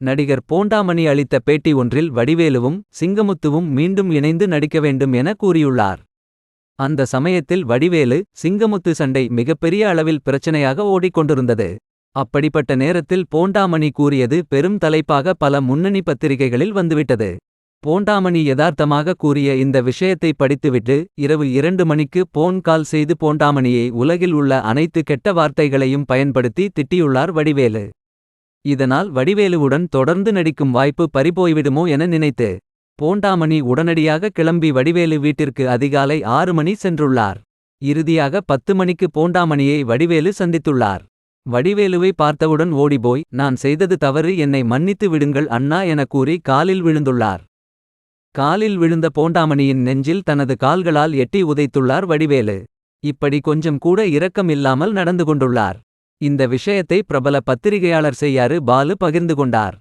நடிகர் போண்டாமணி அளித்த பேட்டி ஒன்றில் வடிவேலுவும் சிங்கமுத்துவும் மீண்டும் இணைந்து நடிக்க வேண்டும் என கூறியுள்ளார். அந்த சமயத்தில் வடிவேலு சிங்கமுத்து சண்டை மிகப்பெரிய அளவில் பிரச்சனையாக ஓடிக்கொண்டிருந்தது. அப்படிப்பட்ட நேரத்தில் போண்டாமணி கூறியது பெரும் தலைப்பாக பல முன்னணி பத்திரிகைகளில் வந்துவிட்டது. போண்டாமணி யதார்த்தமாக கூறிய இந்த விஷயத்தை படித்துவிட்டு இரவு இரண்டு மணிக்கு போன் கால் செய்து போண்டாமணியை உலகில் உள்ள அனைத்து கெட்ட வார்த்தைகளையும் பயன்படுத்தி திட்டியுள்ளார் வடிவேலு. இதனால் வடிவேலுவுடன் தொடர்ந்து நடிக்கும் வாய்ப்பு பறிபோய்விடுமோ என நினைத்து. போண்டாமணி உடனடியாக கிளம்பி வடிவேலு வீட்டிற்கு அதிகாலை ஆறு மணி சென்றுள்ளார். இறுதியாக பத்து மணிக்கு போண்டாமணியை வடிவேலு சந்தித்துள்ளார். வடிவேலுவை பார்த்தவுடன் ஓடிபோய் நான் செய்தது தவறு என்னை மன்னித்து விடுங்கள் அண்ணா என கூறி காலில் விழுந்துள்ளார். காலில் விழுந்த போண்டாமணியின் நெஞ்சில் தனது கால்களால் எட்டி உதைத்துள்ளார் வடிவேலு. இப்படி கொஞ்சம் கூட இரக்கம் இல்லாமல் நடந்து கொண்டுள்ளார். இந்த விஷயத்தை பிரபல பத்திரிகையாளர் செய்யாறு பாலு பகிர்ந்து கொண்டார்.